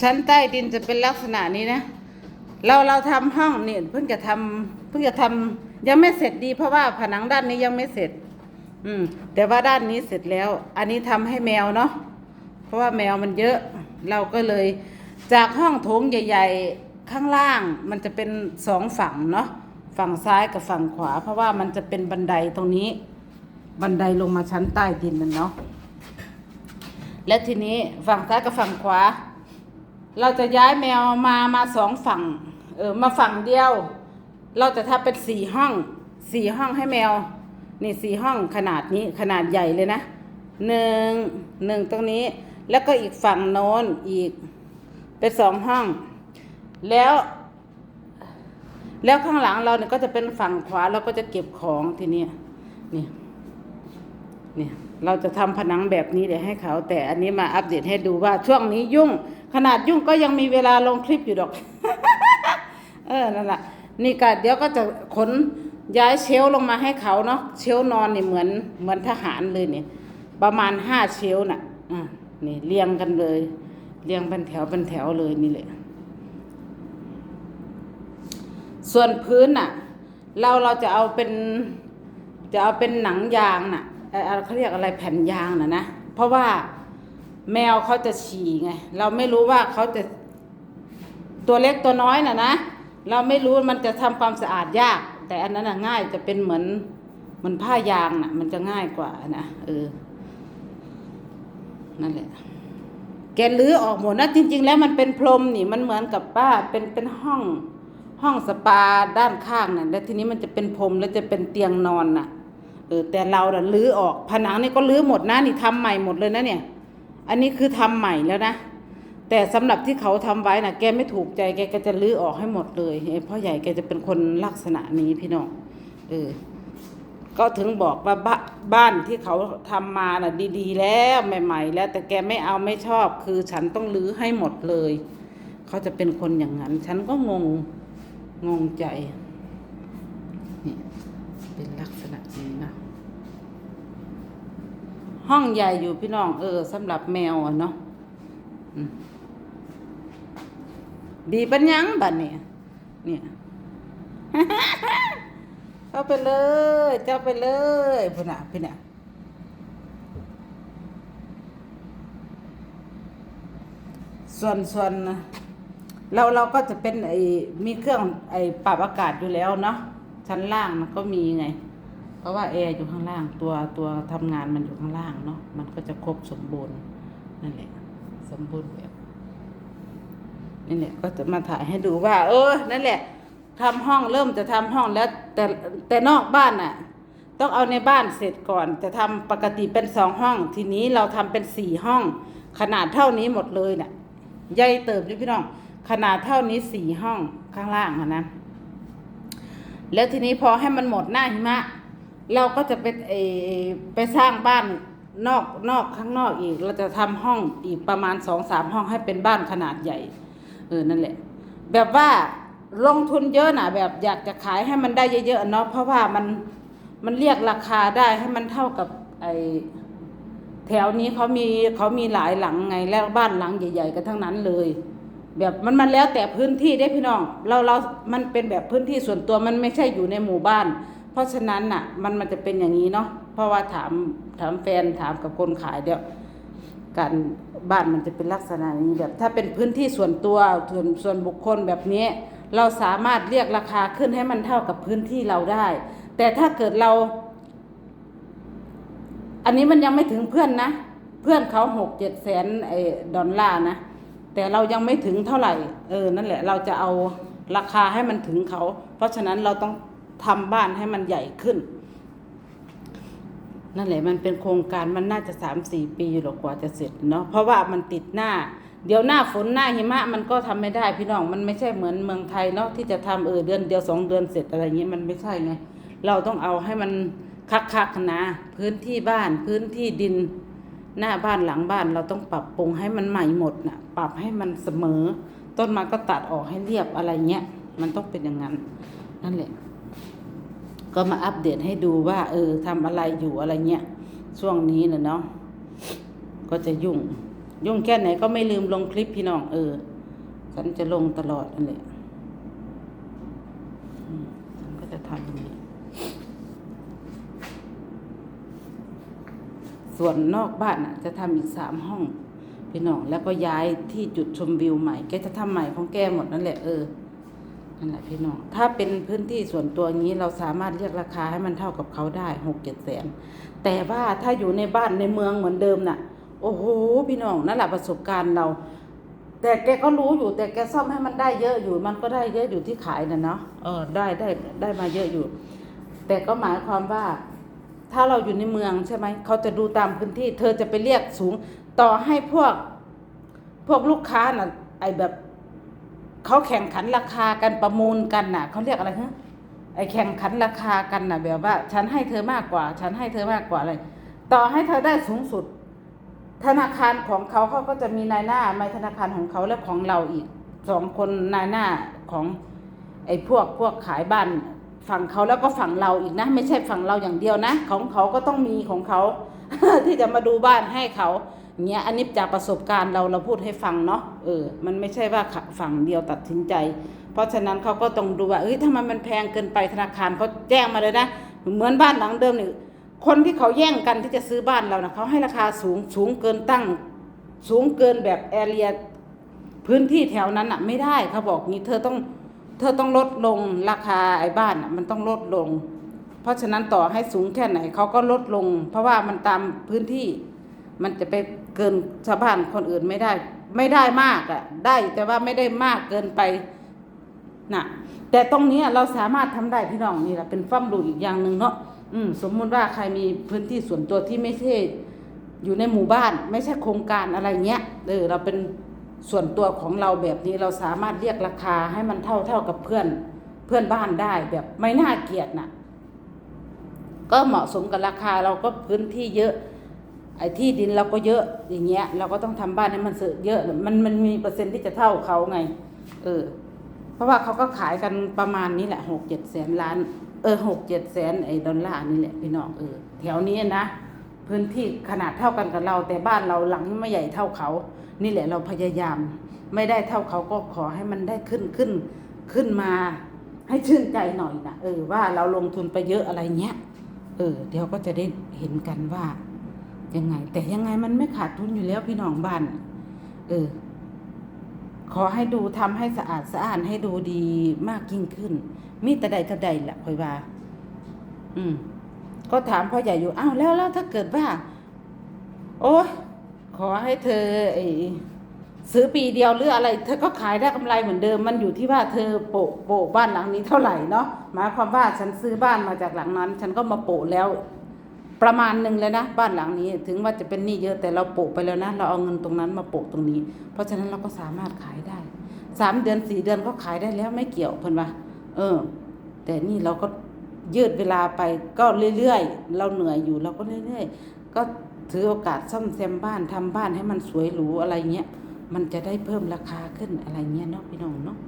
ชั้นใต้ดินจะเป็นลักษณะนี้นะ เราเราทำห้องเนี่ยเพิ่งจะทำเพิ่งจะทำยังไม่เสร็จดี เพราะว่าผนังด้านนี้ยังไม่เสร็จ อืม แต่ว่าด้านนี้เสร็จแล้ว อันนี้ทำให้แมวเนาะเพราะว่าแมวมันเยอะ เราก็เลยจากห้องโถงใหญ่ ๆ ข้างล่างมันจะเป็นสองฝั่งเนาะฝั่งซ้ายกับฝั่งขวา เพราะว่ามันจะเป็นบันไดตรงนี้ บันไดลงมาชั้นใต้ดินนั่นเนาะและทีนี้ฝั่งซ้ายกับฝั่งขวา เราจะย้ายแมวมามาสองฝั่งเออมาฝั่งเดียว เราจะทำเป็นสี่ห้องสี่ห้องให้แมว นี่สี่ห้องขนาดนี้ขนาดใหญ่เลยนะหนึ่งหนึ่งตรงนี้ แล้วก็อีกฝั่งโน้นอีกเป็นสองห้อง แล้ว แล้วข้างหลังเราเนี่ยก็จะเป็นฝั่งขวาเราก็จะเก็บของทีนี้นี่ เนี่ยเราจะทำผนังแบบนี้เดี๋ยวให้เขา แต่อันนี้มาอัปเดตให้ดูว่าช่วงนี้ยุ่ง ขนาดยุ่งก็ยังมีเวลาลงคลิปอยู่ดอก เออนั่นแหละนี่ก็เดี๋ยวก็จะขนย้ายเชลลงมาให้เขาเนาะเชลนอนนี่เหมือนเหมือนทหารเลยเนี่ยประมาณห้าเชลน่ะอ่านี่เรียงกันเลย เรียงเป็นแถวเป็นแถวเลยนี่แหละส่วนพื้นน่ะ เราเราจะเอาเป็น จะเอาเป็นหนังยางน่ะ เอ่อเขาเรียกอะไรแผ่นยางน่ะนะเพราะว่าแมวเขาจะฉี่ไง เราไม่รู้ว่าเขาจะตัวเล็กตัวน้อยน่ะนะ เราไม่รู้มันจะทำความสะอาดยาก แต่อันนั้นน่ะง่ายจะเป็นเหมือนเหมันผ้ายางน่ะ มันจะง่ายกว่านะเออนั่นแหละแกลื้อออกหมดนะจริง ๆ แล้วมันเป็นพรมนี่มันเหมือนกับป้าเป็นเป็นห้องห้องสปาด้านข้างน่ะแล้วทีนี้มันจะเป็นพรมแล้วจะเป็นเตียงนอนน่ะ ออแต่เราน่ะลื้อออกผนังนี่ก็ลื้อหมดนะนี่ทำใหม่หมดเลยนะเนี่ย อันนี้คือทำใหม่แล้วนะ แต่สำหรับที่เขาทำไว้น่ะแกไม่ถูกใจแกก็จะลื้อออกให้หมดเลยพ่อใหญ่แกจะเป็นคนลักษณะนี้พี่น้องเออก็ถึงบอกว่าบบ้านที่เขาทำมาน่ะดี ๆ แล้วใหม่ ๆ แล้ว แต่แกไม่เอาไม่ชอบ คือฉันต้องรื้อให้หมดเลย เขาจะเป็นคนอย่างนั้น ฉันก็งงงงใจนี่ลักษณะนี้นะ ห้องใหญ่อยู่พี่น้องเออสำหรับแมวอะเนาะดีปัญญังบัดเนี่ยเนี่ย เข้าไปเลย เจ้าไปเลยพี่น่ะพี่น่ะส่วนส่วนเราเราก็จะเป็นไอ้มีเครื่องไอ้ปรับอากาศอยู่แล้วเนาะชั้นล่างมันก็มีไง เพราะว่าแอร์อยู่ข้างล่าง ตัวตัวทำงานมันอยู่ข้างล่างเนาะมันก็จะครบสมบูรณ์นั่นแหละ สมบูรณ์แบบนี่แหละก็จะมาถ่ายให้ดูว่า เออ นั่นแหละทำห้องเริ่มจะทำห้องแล้ว แต่แต่นอกบ้านน่ะ ต้องเอาในบ้านเสร็จก่อน จะทำปกติเป็นสองห้อง ทีนี้เราทำเป็นสี่ห้อง ขนาดเท่านี้หมดเลยเนี่ยใหญ่เติบอยู่พี่น้อง ขนาดเท่านี้สี่ห้องข้างล่างอะนะแล้วทีนี้พอให้มันหมดหน้าหิมะ เราก็จะไปเอไปสร้างบ้านนอกนอกข้างนอกอีก เราจะทำห้องอีกประมาณสองสามห้องให้เป็นบ้านขนาดใหญ่ เออนั่นแหละ แบบว่าลงทุนเยอะนะแบบอยากจะขายให้มันได้เยอะๆเนาะเพราะว่ามันมันเรียกราคาได้ให้มันเท่ากับไอแถวนี้เขามีเขามีหลายหลังไงแล้วบ้านหลังใหญ่ ๆ กันทั้งนั้นเลย แบบมันมันแล้วแต่พื้นที่ได้พี่น้อง เราเรามันเป็นแบบพื้นที่ส่วนตัวมันไม่ใช่อยู่ในหมู่บ้าน เพราะฉะนั้นน่ะ มันมันจะเป็นอย่างนี้เนาะเพราะว่าถามถามแฟนถามกับคนขายเดี๋ยวการบ้านมันจะเป็นลักษณะนี้แบบ ถ้าเป็นพื้นที่ส่วนตัวส่วนส่วนบุคคลแบบนี้ เราสามารถเรียกราคาขึ้นให้มันเท่ากับพื้นที่เราได้ แต่ถ้าเกิดเรา อันนี้มันยังไม่ถึงเพื่อนนะ เพื่อนเขาหกเจ็ดแสนไอ้ดอลลาร์นะ แต่เรายังไม่ถึงเท่าไหร่ เออ นั่นแหละ เราจะเอาราคาให้มันถึงเขา เพราะฉะนั้นเราต้อง ทำบ้านให้มันใหญ่ขึ้น นั่นแหละมันเป็นโครงการมันน่าจะสามสี่ปีหรอกกว่าจะเสร็จเนาะเพราะว่ามันติดหน้า เดี๋ยวหน้าฝนหน้าหิมะมันก็ทำไม่ได้พี่น้องมันไม่ใช่เหมือนเมืองไทยเนาะที่จะทำเออเดือนเดียวสองเดือนเสร็จอะไรเงี้ยมันไม่ใช่ไงเราต้องเอาให้มันคักๆนะพื้นที่บ้านพื้นที่ดินหน้าบ้านหลังบ้านเราต้องปรับปรุงให้มันใหม่หมดน่ะปรับให้มันเสมอ ต้นไม้ก็ตัดออกให้เรียบอะไรเงี้ยมันต้องเป็นอย่างนั้น นั่นแหละ ก็มาอัปเดตให้ดูว่า เออทำอะไรอยู่อะไรเงี้ยช่วงนี้นะเนาะก็จะยุ่ง ยุ่งแค่ไหนก็ไม่ลืมลงคลิปพี่น้อง เออ ฉันจะลงตลอดนั่นแหละฉันก็จะทำอย่างนี้ ส่วนนอกบ้านอะ จะทำอีกสามห้องพี่น้องแล้วก็ย้ายที่จุดชมวิวใหม่ แกจะทำใหม่ของแกหมดนั่นแหละเออ นั่นแหละพี่น้อง ถ้าเป็นพื้นที่ส่วนตัวนี้เราสามารถเรียกราคาให้มันเท่ากับเขาได้หกเจ็ดแสน แต่ว่าถ้าอยู่ในบ้านในเมืองเหมือนเดิมน่ะ โอ้โห พี่น้องนั่นแหละประสบการณ์เรา แต่แกก็รู้อยู่แต่แกซ่อมให้มันได้เยอะอยู่ มันก็ได้เยอะอยู่ที่ขายน่ะเนาะ เออได้ได้ได้มาเยอะอยู่ แต่ก็หมายความว่า ถ้าเราอยู่ในเมืองใช่ไหม เขาจะดูตามพื้นที่ เธอจะไปเรียกสูง ต่อให้พวกพวกลูกค้าน่ะ ไอแบบ เขาแข่งขันราคากันประมูลกันน่ะเขาเรียกอะไรฮะไอแข่งขันราคากันน่ะแบบว่า ฉันให้เธอมากกว่า ฉันให้เธอมากกว่าอะไร ต่อให้เธอได้สูงสุด ธนาคารของเขาเขาก็จะมีนายหน้าไม่ธนาคารของเขาและของเราอีกสองคนนายหน้าของไอ้พวกพวกขายบ้านฝั่งเขาแล้วก็ฝั่งเราอีกนะ ไม่ใช่ฝั่งเราอย่างเดียวนะ ของเขาก็ต้องมีของเขาที่จะมาดูบ้านให้เขา อย่างเงี้ยอันนี้จากประสบการณ์เราเราพูดให้ฟังเนาะเออมันไม่ใช่ว่าฝั่งเดียวตัดสินใจ เพราะฉะนั้นเขาก็ต้องดูว่าเอ้ยถ้ามันมันแพงเกินไปธนาคารเขาแจ้งมาเลยนะเหมือนบ้านหลังเดิมนี่คนที่เขาแย่งกันที่จะซื้อบ้านเรานะเขาให้ราคาสูงสูงเกินตั้ง สูงเกินแบบแอเรียพื้นที่แถวนั้นอะ ไม่ได้เขาบอกงี้เธอต้องเธอต้องลดลงราคาไอ้บ้านอะมันต้องลดลง เพราะฉะนั้นต่อให้สูงแค่ไหนเขาก็ลดลง เพราะว่ามันตามพื้นที่ มันจะไปเกินชาวบ้านคนอื่นไม่ได้ ไม่ได้มากอะ ได้แต่ว่าไม่ได้มากเกินไปนะแต่ตรงนี้เราสามารถทำได้พี่น้องนี่แหละเป็นฟั่มรูอีกอย่างหนึ่งเนาะอืมสมมุติว่าใครมีพื้นที่ส่วนตัวที่ไม่ใช่อยู่ในหมู่บ้าน ไม่ใช่โครงการอะไรเงี้ยเออเราเป็นส่วนตัวของเราแบบนี้เราสามารถเรียกราคาให้มันเท่าเท่ากับเพื่อนเพื่อนบ้านได้แบบไม่น่าเกลียดน่ะ ก็เหมาะสมกับราคาเราก็พื้นที่เยอะ ไอ้ที่ดินเราก็เยอะอย่างเงี้ย เราก็ต้องทำบ้านให้มันเยอะมันมันมีเปอร์เซ็นต์ที่จะเท่าเขาไง เออ เพราะว่าเขาก็ขายกันประมาณนี้แหละหกเจ็ดแสนล้าน เออหกเจ็ดแสนไอ้ดอลลาร์นี่แหละพี่น้องเออแถวนี้นะพื้นที่ขนาดเท่ากันกับเรา แต่บ้านเราหลังไม่ใหญ่เท่าเขา นี่แหละเราพยายาม ไม่ได้เท่าเขาก็ขอให้มันได้ขึ้นขึ้นขึ้นมาให้ชื่นใจหน่อยนะเออว่าเราลงทุนไปเยอะอะไรเงี้ยเออเดี๋ยวก็จะได้เห็นกันว่า ยังไง แต่ยังไงมันไม่ขาดทุนอยู่แล้วพี่น้องบ้านเออ ขอให้ดูทำให้สะอาดสะอาดให้ดูดีมากยิ่งขึ้น มีแต่ใดก็ใดแหละคอยว่า อืม ก็ถามพ่อใหญ่อยู่อ้าวแล้วแล้วถ้าเกิดว่า โอ้ยขอให้เธอไอซื้อปีเดียวหรืออะไร เธอก็ขายได้กำไรเหมือนเดิม มันอยู่ที่ว่าเธอโปะโปะบ้านหลังนี้เท่าไหร่เนาะหมายความว่าฉันซื้อบ้านมาจากหลังนั้น ฉันก็มาโปะแล้ว ประมาณหนึ่งเลยนะ บ้านหลังนี้ถึงว่าจะเป็นหนี้เยอะแต่เราโปะไปแล้วนะ เราเอาเงินตรงนั้นมาโปะตรงนี้ เพราะฉะนั้นเราก็สามารถขายได้สามเดือนสี่เดือนก็ขายได้แล้วไม่เกี่ยวเพิ่นว่าเออ แต่นี่เราก็ยืดเวลาไปก็เรื่อยๆ เราเหนื่อยอยู่เราก็เรื่อยๆ ก็ถือโอกาสซ่อมแซมบ้านทำบ้านให้มันสวยหรูอะไรเงี้ย มันจะได้เพิ่มราคาขึ้นอะไรเงี้ยเนาะพี่น้องเนาะ